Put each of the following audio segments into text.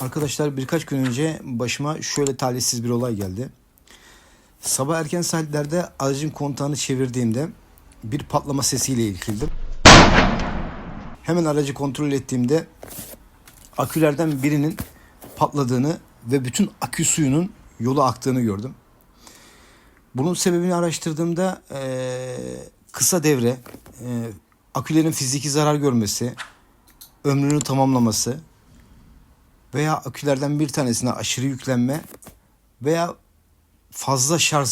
Arkadaşlar birkaç gün önce başıma şöyle talihsiz bir olay geldi. Sabah erken saatlerde aracın kontağını çevirdiğimde bir patlama sesiyle ilgildim. Hemen aracı kontrol ettiğimde akülerden birinin patladığını ve bütün akü suyunun yola aktığını gördüm. Bunun sebebini araştırdığımda kısa devre, akülerin fiziki zarar görmesi, ömrünü tamamlaması veya akülerden bir tanesine aşırı yüklenme veya fazla şarj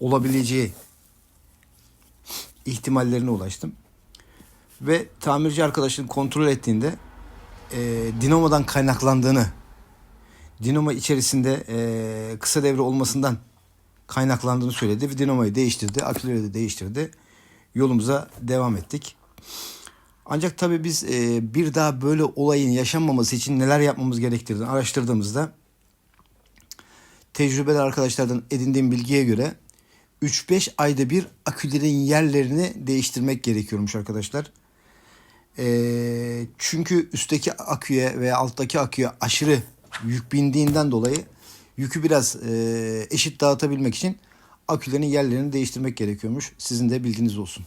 olabileceği ihtimallerine ulaştım. Ve tamirci arkadaşın kontrol ettiğinde e, dinamodan kaynaklandığını, dinamo içerisinde e, kısa devre olmasından kaynaklandığını söyledi ve dinamoyu değiştirdi, aküleri de değiştirdi. Yolumuza devam ettik. Ancak tabii biz e, bir daha böyle olayın yaşanmaması için neler yapmamız gerektiğini araştırdığımızda tecrübeli arkadaşlardan edindiğim bilgiye göre 3-5 ayda bir akülerin yerlerini değiştirmek gerekiyormuş arkadaşlar. E, çünkü üstteki aküye veya alttaki aküye aşırı yük bindiğinden dolayı yükü biraz e, eşit dağıtabilmek için akülerin yerlerini değiştirmek gerekiyormuş. Sizin de bilginiz olsun.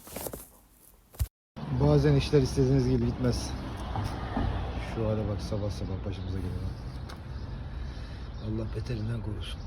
Bazen işler istediğiniz gibi gitmez. Şu hale bak sabah sabah başımıza gelen. Allah beterinden korusun.